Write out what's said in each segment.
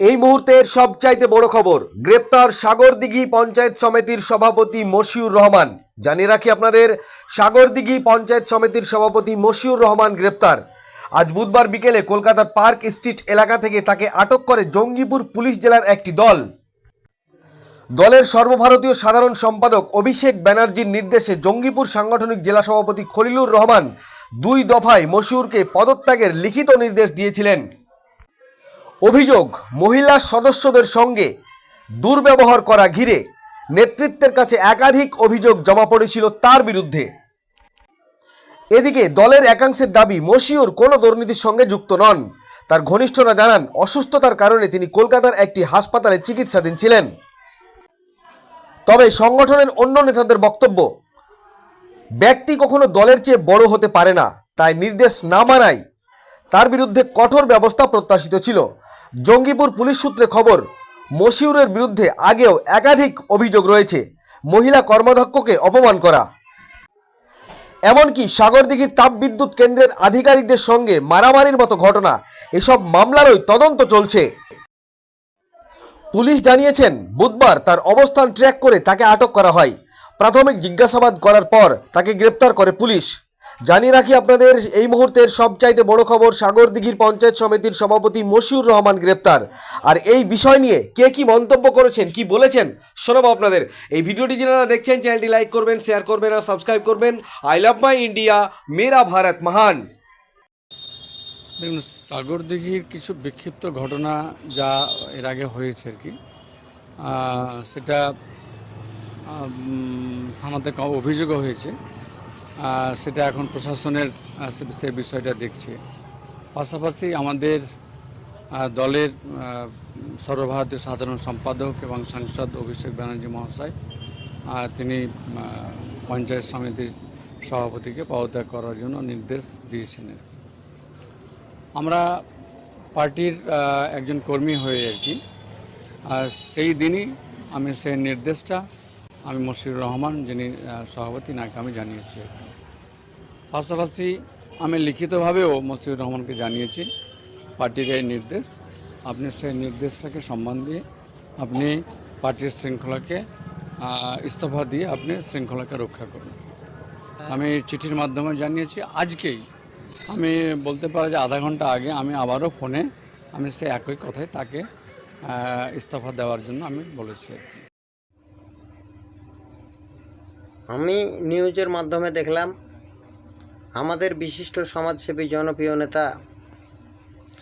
এই মুহূর্তের সবচাইতে বড় খবর, গ্রেপ্তার সাগরদিঘি পঞ্চায়েত সমিতির সভাপতি মশিউর রহমান। জানিয়ে রাখি আপনাদের, সাগরদিঘি পঞ্চায়েত সমিতির সভাপতি মশিউর রহমান গ্রেপ্তার। আজ বুধবার বিকেলে কলকাতার পার্ক স্ট্রিট এলাকা থেকে তাকে আটক করে জঙ্গিপুর পুলিশ জেলার একটি দল। দলের সর্বভারতীয় সাধারণ সম্পাদক অভিষেক ব্যানার্জির নির্দেশে জঙ্গিপুর সাংগঠনিক জেলা সভাপতি খলিলুর রহমান দুই দফায় মশিউরকে পদত্যাগের লিখিত নির্দেশ দিয়েছিলেন। অভিযোগ মহিলা সদস্যদের সঙ্গে দুর্ব্যবহার করা ঘিরে নেতৃত্বের কাছে একাধিক অভিযোগ জমা পড়েছিল তার বিরুদ্ধে। এদিকে দলের একাংশের দাবি, মশিউর কোনো দুর্নীতির সঙ্গে যুক্ত নন। তার ঘনিষ্ঠরা জানান, অসুস্থতার কারণে তিনি কলকাতার একটি হাসপাতালে চিকিৎসাধীন ছিলেন। তবে সংগঠনের অন্য নেতাদের বক্তব্য, ব্যক্তি কখনো দলের চেয়ে বড় হতে পারে না, তাই নির্দেশ না মানায় তার বিরুদ্ধে কঠোর ব্যবস্থা প্রত্যাশিত ছিল। জঙ্গিপুর পুলিশ সূত্রে খবর, মশিউরের বিরুদ্ধে আগেও একাধিক অভিযোগ রয়েছে। মহিলা কর্মাধ্যক্ষকে অপমান করা। এমনকি সাগরদিঘির তাপবিদ্যুৎ কেন্দ্রের আধিকারিকদের সঙ্গে মারামারির মতো ঘটনা, এসব মামলারই তদন্ত চলছে। পুলিশ জানিয়েছেন, বুধবার তার অবস্থান ট্র্যাক করে তাকে আটক করা হয়। প্রাথমিক জিজ্ঞাসাবাদ করার পর তাকে গ্রেপ্তার করে পুলিশ। জানিয়ে রাখি আপনাদের, এই মুহূর্তের সবচাইতে বড় খবর সাগরদিঘির পঞ্চায়েত সমিতির সভাপতি মশিউর রহমান গ্রেপ্তার। আর এই বিষয় নিয়ে কে কি মন্তব্য করেছেন, কি বলেছেন, শোনাবো আপনাদের। এই ভিডিওটি যারা দেখছেন, চ্যানেলটি লাইক করবেন, শেয়ার করবেন আর সাবস্ক্রাইব করবেন। আই লাভ মাই ইন্ডিয়া, মেরা ভারত মহান। দেখুন, সাগরদিঘির কিছু বিক্ষিপ্ত ঘটনা যা এর আগে হয়েছে আর কি সেটা থানাতে অভিযোগও হয়েছে। সেটা এখন প্রশাসনের সে- বিষয়টা দেখছে পাশাপাশি আমাদের দলের সর্বভারতীয় সাধারণ সম্পাদক এবং সাংসদ অভিষেক ব্যানার্জি মহাশয় তিনি পঞ্চায়েত সমিতির সভাপতিকে পদত্যাগ করার জন্য নির্দেশ দিয়েছেন আমরা পার্টির একজন কর্মী হয়ে আর কি সেই দিনই আমি সেই নির্দেশটা আমি মশিউর রহমান, যিনি সভাপতি, নাকি আমি জানিয়েছি। পাশাপাশি আমি লিখিতভাবেও মসিউর রহমানকে জানিয়েছি, পার্টির এই নির্দেশ। আপনি সেই নির্দেশটাকে সম্মান দিয়ে আপনি পার্টির শৃঙ্খলাকে ইস্তফা দিয়ে আপনি শৃঙ্খলাকে রক্ষা করুন। আমি চিঠির মাধ্যমে জানিয়েছি, আজকেই আমি বলতে পারি যে আধা ঘণ্টা আগে আমি আবারও ফোনে আমি সে একই কথায় তাকে ইস্তফা দেওয়ার জন্য আমি বলেছি। আমি নিউজের মাধ্যমে দেখলাম আমাদের বিশিষ্ট সমাজসেবী জনপ্রিয় নেতা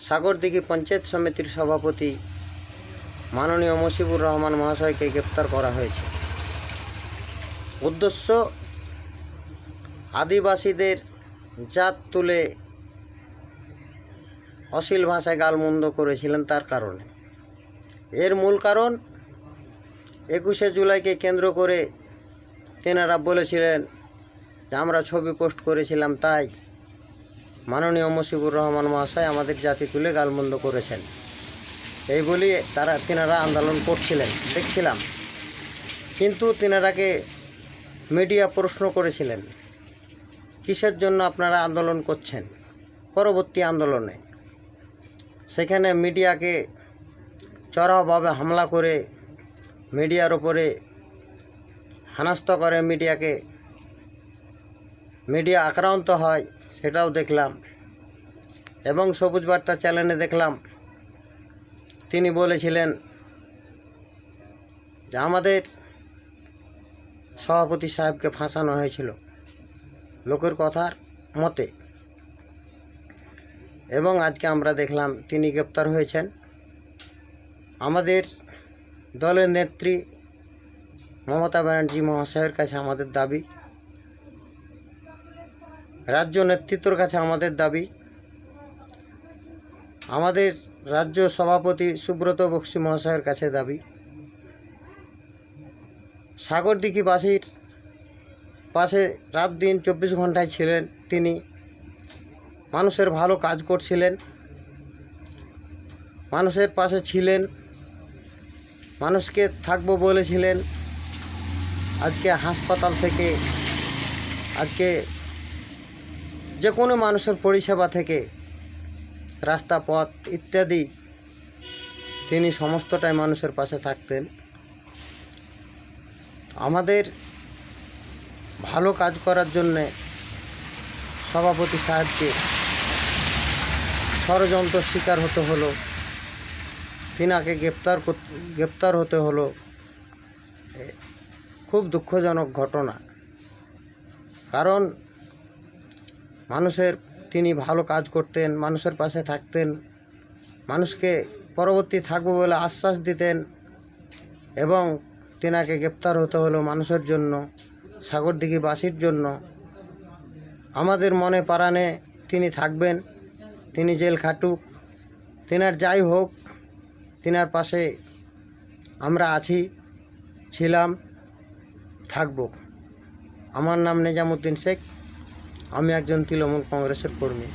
সাগরদিঘি পঞ্চায়েত সমিতির সভাপতি মাননীয় মশিবুর রহমান মহাশয়কে গ্রেপ্তার করা হয়েছে। উদ্দেশ্য আদিবাসীদের জাত তুলে অশ্লীল ভাষায় গালমন্দ করেছিলেন তার কারণে। এর মূল কারণ একুশে জুলাইকে কেন্দ্র করে তেনারা বলেছিলেন যে আমরা ছবি পোস্ট করেছিলাম তাই মাননীয় মুশিবুর রহমান মহাশয় আমাদের জাতি তুলে গালমন্দ করেছেন। এই বলি তারা, তিনারা আন্দোলন করছিলেন, দেখছিলাম। কিন্তু তিনারাকে মিডিয়া প্রশ্ন করেছিলেন, কিসের জন্য আপনারা আন্দোলন করছেন পরবর্তী আন্দোলনে? সেখানে মিডিয়াকে চড়াওভাবে হামলা করে মিডিয়ার ওপরে হানাস্ত করে মিডিয়াকে মিডিয়া আক্রান্ত হয়, সেটাও দেখলাম। এবং সবুজ বার্তা চ্যানেলে দেখলাম। তিনি বলেছিলেন যে আমাদের সভাপতি সাহেবকে ফাঁসানো হয়েছিল লোকের কথার মতে। এবং আজকে আমরা দেখলাম তিনি গ্রেপ্তার হয়েছেন। আমাদের দলের নেত্রী মমতা ব্যানার্জি মহাশয়ের কাছে আমাদের দাবি রাজ্য নেতৃত্বর কাছে আমাদের দাবি, আমাদের রাজ্য সভাপতি সুব্রত বক্সি মহাশয়ের কাছে দাবি সাগরদিঘিবাসীর পাশে রাত দিন চব্বিশ ঘন্টায় ছিলেন তিনি, মানুষের ভালো কাজ করছিলেন, মানুষের পাশে ছিলেন, মানুষকে থাকব বলেছিলেন, আজকে হাসপাতাল থেকে, আজকে যে কোনো মানুষের পরিষেবা থেকে, রাস্তা, পথ ইত্যাদি তিনি সমস্তটাই মানুষের পাশে থাকতেন। আমাদের ভালো কাজ করার জন্যে সভাপতি সাহেবকে ষড়যন্ত্র শিকার হতে হলো, তিনাকে গ্রেপ্তার গ্রেপ্তার হতে হলো। খুব দুঃখজনক ঘটনা। কারণ মানুষের তিনি ভালো কাজ করতেন, মানুষের পাশে থাকতেন, মানুষকে পরবর্তী থাকব বলে আশ্বাস দিতেন এবং তেনাকে গ্রেপ্তার হতে হলো মানুষের জন্য সাগরদিঘিবাসীর জন্য। আমাদের মনে পারানে তিনি থাকবেন, তিনি জেল খাটুক, তেনার যাই হোক, তেনার পাশে আমরা আছি, ছিলাম, থাকব। আমার নাম নিজামুদ্দিন শেখ। আমি একজন তৃণমূল কংগ্রেসের কর্মী।